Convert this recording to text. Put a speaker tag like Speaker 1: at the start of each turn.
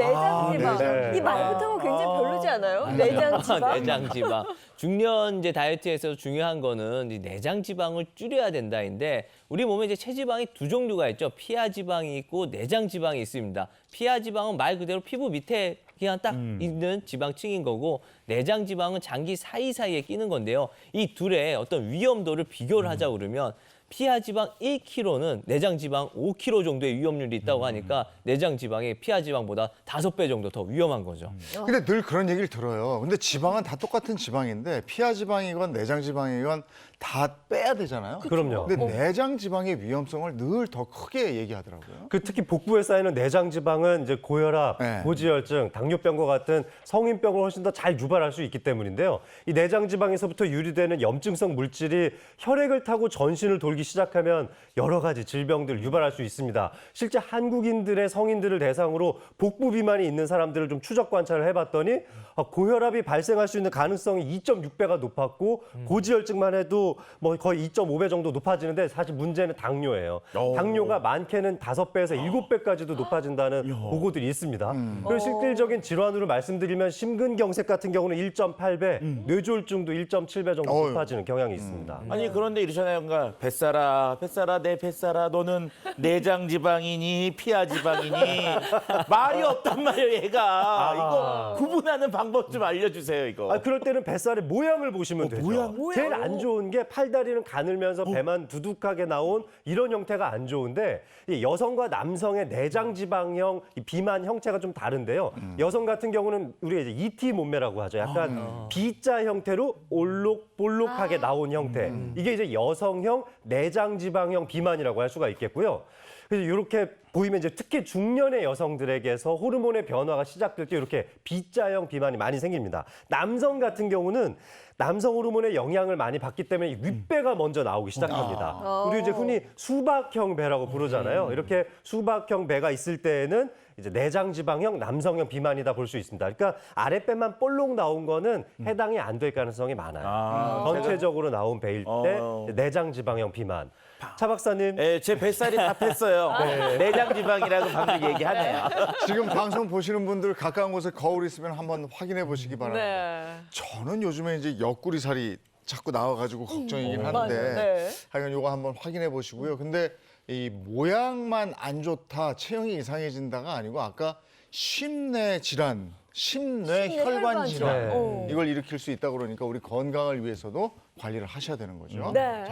Speaker 1: 내장 지방.
Speaker 2: 네.
Speaker 1: 이 말부터가 굉장히 별로지 않아요? 내장 지방.
Speaker 3: 내장 지방. 중년 이제 다이어트에서 중요한 거는 이 내장 지방을 줄여야 된다인데 우리 몸에 이제 체지방이 두 종류가 있죠. 피하 지방이 있고 내장 지방이 있습니다. 피하 지방은 말 그대로 피부 밑에 그냥 딱 있는 지방층인 거고 내장 지방은 장기 사이사이에 끼는 건데요. 이 둘의 어떤 위험도를 비교를 하자 그러면 피하 지방 1kg는 내장 지방 5kg 정도의 위험률이 있다고 하니까 내장 지방이 피하 지방보다 다섯 배 정도 더 위험한 거죠.
Speaker 2: 근데 늘 그런 얘기를 들어요. 근데 지방은 다 똑같은 지방인데 피하 지방이건 내장 지방이건 다 빼야 되잖아요.
Speaker 4: 그럼요.
Speaker 2: 근데 내장 지방의 위험성을 늘 더 크게 얘기하더라고요.
Speaker 4: 그 특히 복부에 쌓이는 내장 지방은 이제 고혈압,
Speaker 2: 네.
Speaker 4: 고지혈증, 당뇨 병과 같은 성인병을 훨씬 더 잘 유발할 수 있기 때문인데요. 이 내장 지방에서부터 유리되는 염증성 물질이 혈액을 타고 전신을 돌기 시작하면 여러 가지 질병들을 유발할 수 있습니다. 실제 한국인들의 성인들을 대상으로 복부 비만이 있는 사람들을 좀 추적 관찰을 해봤더니 아, 고혈압이 발생할 수 있는 가능성이 2.6배가 높았고 고지혈증만 해도 뭐 거의 2.5배 정도 높아지는데 사실 문제는 당뇨예요. 당뇨가 많게는 5배에서 7배까지도 높아진다는 보고들이 있습니다. 그리고 실질적인 질환으로 말씀드리면 심근경색 같은 경우는 1.8배, 뇌졸중도 1.7배 정도
Speaker 2: 어휴.
Speaker 4: 높아지는 경향이 있습니다.
Speaker 5: 아니 그런데 이러잖아요. 그러니까 뱃살아, 뱃살아, 내 뱃살아, 너는 내장 지방이니 피하 지방이니 말이 없단 말이에요, 얘가. 이거 구분하는 방법 좀 알려주세요, 이거.
Speaker 4: 아, 그럴 때는 뱃살의 모양을 보시면 되죠.
Speaker 5: 모양?
Speaker 4: 제일 안 좋은 게 팔다리는 가늘면서 배만 두둑하게 나온 이런 형태가 안 좋은데 이 여성과 남성의 내장 지방형 이 비만 형체가 좀 다른데요. 여성 같은 경우는 우리가 이제 ET 몸매라고 하죠. 약간 B자 형태로 올록볼록하게 나온 형태. 이게 이제 여성형 내장 지방형 비만이라고 할 수가 있겠고요. 그래서 이렇게 보이면 이제 특히 중년의 여성들에게서 호르몬의 변화가 시작될 때 이렇게 B자형 비만이 많이 생깁니다. 남성 같은 경우는 남성 호르몬의 영향을 많이 받기 때문에 이 윗배가 먼저 나오기 시작합니다. 우리 이제 흔히 수박형 배라고 부르잖아요. 이렇게 수박형 배가 있을 때에는 이제 내장 지방형 남성형 비만이다 볼 수 있습니다. 그러니까 아랫배만 볼록 나온 거는 해당이 안 될 가능성이 많아요.
Speaker 5: 아,
Speaker 4: 전체적으로 나온 배일 때
Speaker 5: 어.
Speaker 4: 내장 지방형 비만. 차 박사님
Speaker 5: 예, 제 뱃살이 다 뺐어요. 내장 지방이라고 방금 얘기하네요.
Speaker 2: 지금 방송 보시는 분들 가까운 곳에 거울 있으면 한번 확인해 보시기 바랍니다.
Speaker 1: 네.
Speaker 2: 저는 요즘에 이제 옆구리 살이 자꾸 나와가지고 걱정이긴
Speaker 1: 맞아요.
Speaker 2: 한데
Speaker 1: 네.
Speaker 2: 하여간 요거 한번 확인해 보시고요. 근데 이 모양만 안 좋다, 체형이 이상해진다가 아니고 아까 심내 질환, 심뇌
Speaker 1: 심뇌
Speaker 2: 혈관
Speaker 1: 혈관
Speaker 2: 질환
Speaker 4: 질환.
Speaker 1: 어.
Speaker 2: 이걸 일으킬 수 있다 그러니까 우리 건강을 위해서도 관리를 하셔야 되는 거죠.
Speaker 1: 네.